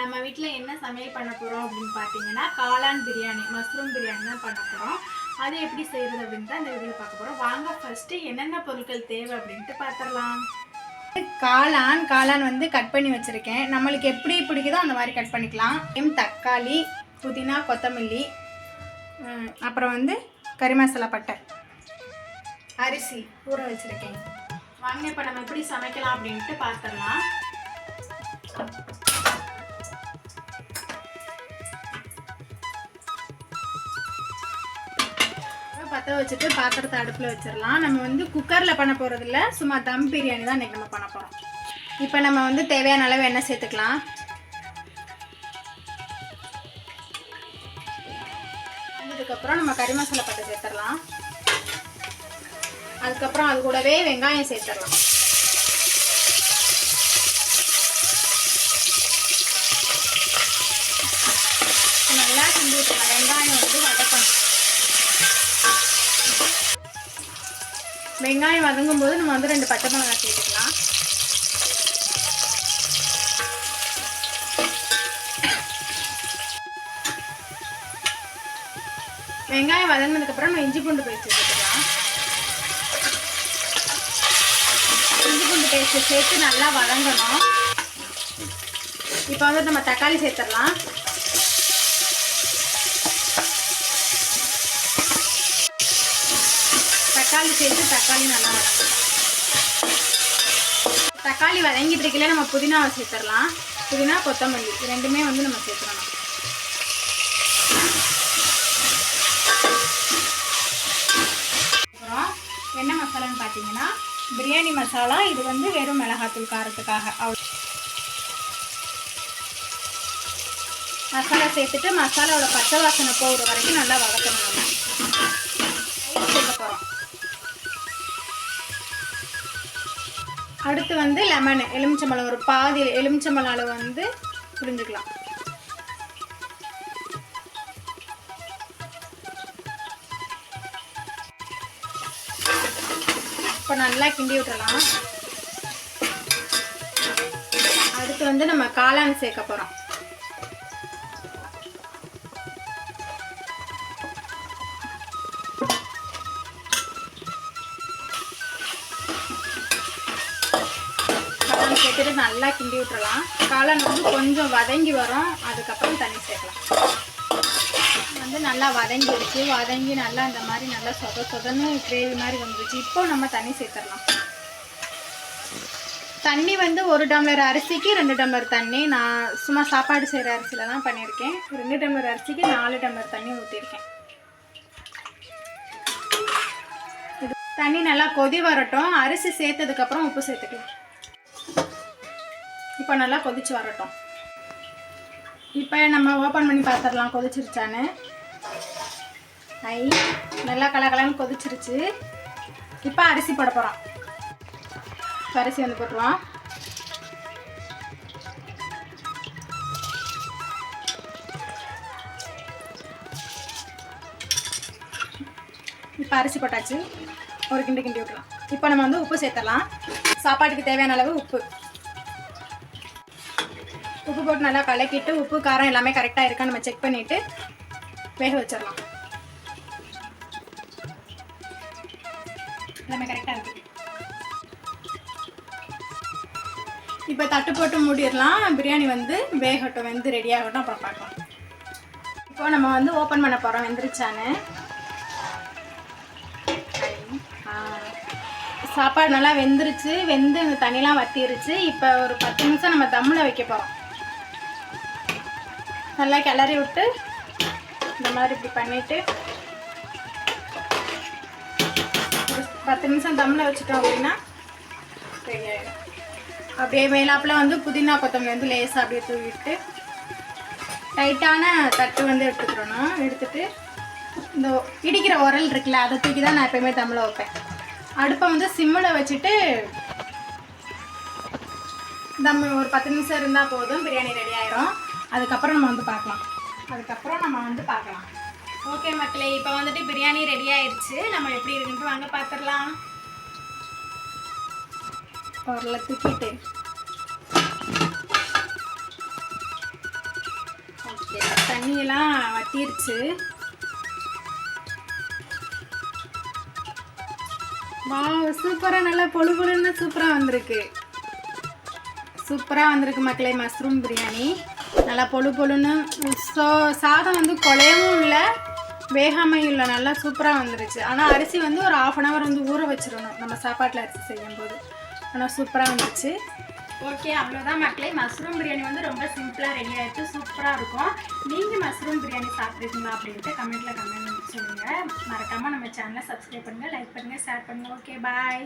நம்ம வீட்டில் என்ன சமையல் பண்ண போகிறோம் அப்படின்னு பார்த்தீங்கன்னா காளான் பிரியாணி மஷ்ரூம் பிரியாணி தான் பண்ண போகிறோம் அது எப்படி செய்கிறது அப்படின்ட்டு அந்த வீடியோ பார்க்க போகிறோம் வாங்க ஃபஸ்ட்டு என்னென்ன பொருட்கள் தேவை அப்படின்ட்டு பார்த்துடலாம் காளான் காளான் வந்து கட் பண்ணி வச்சுருக்கேன். நம்மளுக்கு எப்படி பிடிக்குதோ அந்த மாதிரி கட் பண்ணிக்கலாம். எம் தக்காளி புதினா கொத்தமல்லி அப்புறம் வந்து கறி மசாலா பட்டை அரிசி ஊற வச்சுருக்கேன். வாங்க இப்போ நம்ம எப்படி சமைக்கலாம் அப்படின்ட்டு பார்த்துடலாம் பற்ற வச்சுட்டு பாத்திரத்தை அடுப்பில் வச்சிடலாம் நம்ம வந்து குக்கரில் பண்ண போகிறதில்ல சும்மா தம் பிரியாணி தான் இன்றைக்கி நம்ம பண்ண போகிறோம் இப்போ நம்ம வந்து தேவையான அளவு எண்ணெய் சேர்த்துக்கலாம். அதுக்கப்புறம் நம்ம கறி மசாலா பட்டை சேர்த்துடலாம் அதுக்கப்புறம் அது கூடவே வெங்காயம் சேர்த்துடலாம் நல்லா செஞ்சு வெங்காயம் வந்து வதக்கணும். வெங்காயம் வதங்கும் போது நம்ம வந்து ரெண்டு பச்சை மிளகாய் சேர்த்துக்கலாம். வெங்காயம் வதங்கினதுக்கப்புறம் நம்ம இஞ்சி பூண்டு பேஸ்ட் சேர்த்துக்கலாம். இஞ்சி பூண்டு பேஸ்ட்டு சேர்த்து நல்லா வதங்கணும். இப்போ வந்து நம்ம தக்காளி சேர்த்துடலாம். தக்காளி சேர்த்து தக்காளி நல்லா வதங்கணும் தக்காளி வதங்கிட்டு இருக்கல நம்ம புதினாவை சேர்த்துடலாம். புதினா கொத்தமல்லி ரெண்டுமே வந்து நம்ம சேர்த்துடணும். அப்புறம் என்ன மசாலான்னு பார்த்தீங்கன்னா பிரியாணி மசாலா இது வந்து வெறும் மிளகாத்தூள் காரத்துக்காக. அவ்வளோ. மசாலா சேர்த்துட்டு மசாலாவோட பச்சை வாசனை போகிற வரைக்கும் நல்லா வதக்கணும். நம்ம சேர்க்க போகிறோம் அடுத்து வந்து லெமனு எலுமிச்சம்பழம். ஒரு பாதி எலுமிச்சம்பழம் அளவு வந்து புரிஞ்சுக்கலாம். இப்போ நல்லா கிண்டி விட்டுறலாம். அடுத்து வந்து நம்ம காளான் சேர்க்க போகிறோம் காளான் சேர்த்துட்டு நல்லா கிண்டி விட்டுறலாம். காளான் வந்து கொஞ்சம் வதங்கி வரும். அதுக்கப்புறம் தண்ணி சேர்க்கலாம். வந்து நல்லா வதங்கிடுச்சு. வதங்கி நல்லா இந்த மாதிரி நல்லா சொத சொதன்னு கிரேவி மாதிரி வந்துடுச்சு. இப்போ நம்ம தண்ணி சேர்த்துடலாம். தண்ணி வந்து ஒரு டம்ளர் அரிசிக்கு ரெண்டு டம்ளர் தண்ணி. நான் சும்மா சாப்பாடு செய்கிற அரிசியில் தான் பண்ணியிருக்கேன். ரெண்டு டம்ளர் அரிசிக்கு நாலு டம்ளர் தண்ணி ஊற்றிருக்கேன் தண்ணி நல்லா கொதி வரட்டும். அரிசி சேர்த்ததுக்கப்புறம் உப்பு சேர்த்துக்கலாம். இப்போ நல்லா கொதிச்சு வரட்டும். இப்போ நம்ம ஓப்பன் பண்ணி பார்த்துடலாம் கொதிச்சிருச்சான்னு. ஐ நல்லா கலகலன்னு கொதிச்சிருச்சு. இப்போ அரிசி போட போகிறோம் அரிசி வந்து போட்டுருவோம். இப்போ அரிசி போட்டாச்சு. ஒரு கிண்டு கிண்டி விட்டுலாம் இப்போ நம்ம வந்து உப்பு சேர்த்துடலாம். சாப்பாட்டுக்கு தேவையான அளவு உப்பு. உப்பு போட்டு நல்லா கலக்கிட்டு உப்பு காரம் எல்லாமே கரெக்டாக இருக்கா நம்ம செக் பண்ணிவிட்டு வேக வச்சிடலாம். எல்லாமே கரெக்டாக இருக்கு. இப்போ தட்டு போட்டு மூடிடலாம். பிரியாணி வந்து வேகட்டும் வெந்து ரெடி ஆகட்டும் அப்புறம் பார்க்கலாம். இப்போ நம்ம வந்து ஓப்பன் பண்ண போகிறோம் வெந்துருச்சான்னு. ஆ. சாப்பாடு நல்லா வெந்துருச்சு. வெந்து இந்த தண்ணிலாம் வத்திருச்சு. இப்போ ஒரு பத்து நிமிஷம் நம்ம தம்மில் வைக்க போகிறோம் நல்லா கிளறி விட்டு இந்த மாதிரி இப்படி பண்ணிவிட்டு பத்து நிமிஷம் தம்மில் வச்சுட்டோம் அப்படின்னா ரெடி ஆகிடும் அப்படியே மேலாப்பில் வந்து புதினா கொத்தமல்லி வந்து லேசாக அப்படியே தூவிட்டு டைட்டான தட்டு வந்து எடுத்துக்கிறோம் எடுத்துட்டு இந்த இடிக்கிற உரல் இருக்குல்ல அதை தூக்கி தான் நான் எப்பயுமே தம்மில் வைப்பேன். அடுப்பை வந்து சிம்மில் வச்சுட்டு தம் ஒரு பத்து நிமிஷம் இருந்தால் போதும் பிரியாணி ரெடி ஆயிரும். அதுக்கப்புறம் நம்ம வந்து பார்க்கலாம். அதுக்கப்புறம் நம்ம வந்து பார்க்கலாம். ஓகே மக்களே இப்போ வந்துட்டு பிரியாணி ரெடி ஆயிடுச்சு. நம்ம எப்படி இருக்குன்ட்டு வாங்க பார்த்துடலாம். உரலை தூக்கிட்டு. தண்ணியெல்லாம் வத்திருச்சு. வா சூப்பராக நல்லா பொழு பொழுன்னு சூப்பராக வந்திருக்கு. சூப்பராக வந்திருக்கு மக்களே மஷ்ரூம் பிரியாணி. நல்லா பொழு பொழுன்னு ஸோ சாதம் வந்து குலையவும் இல்லை வேகாமையும் இல்லை நல்லா சூப்பராக வந்துருச்சு. ஆனால் அரிசி வந்து ஒரு ஆஃப் அன் ஹவர் வந்து ஊற வச்சிடணும். நம்ம சாப்பாட்டில் அரிசி செய்யும்போது. ஆனால் சூப்பராக வந்துச்சு. ஓகே அவ்வளோதான் மக்களே. மஷ்ரூம் பிரியாணி வந்து ரொம்ப சிம்பிளாக ரெடி ஆகிட்டு சூப்பராக இருக்கும். நீங்கள் மஷ்ரூம் பிரியாணி சாப்பிட்ருக்கீங்களா அப்படின்ட்டு கமெண்ட்டில் கமெண்ட் சொல்லுங்கள் மறக்காமல் நம்ம சேனலை சப்ஸ்கிரைப் பண்ணுங்கள் லைக் பண்ணுங்கள் ஷேர் பண்ணுங்கள் ஓகே பாய்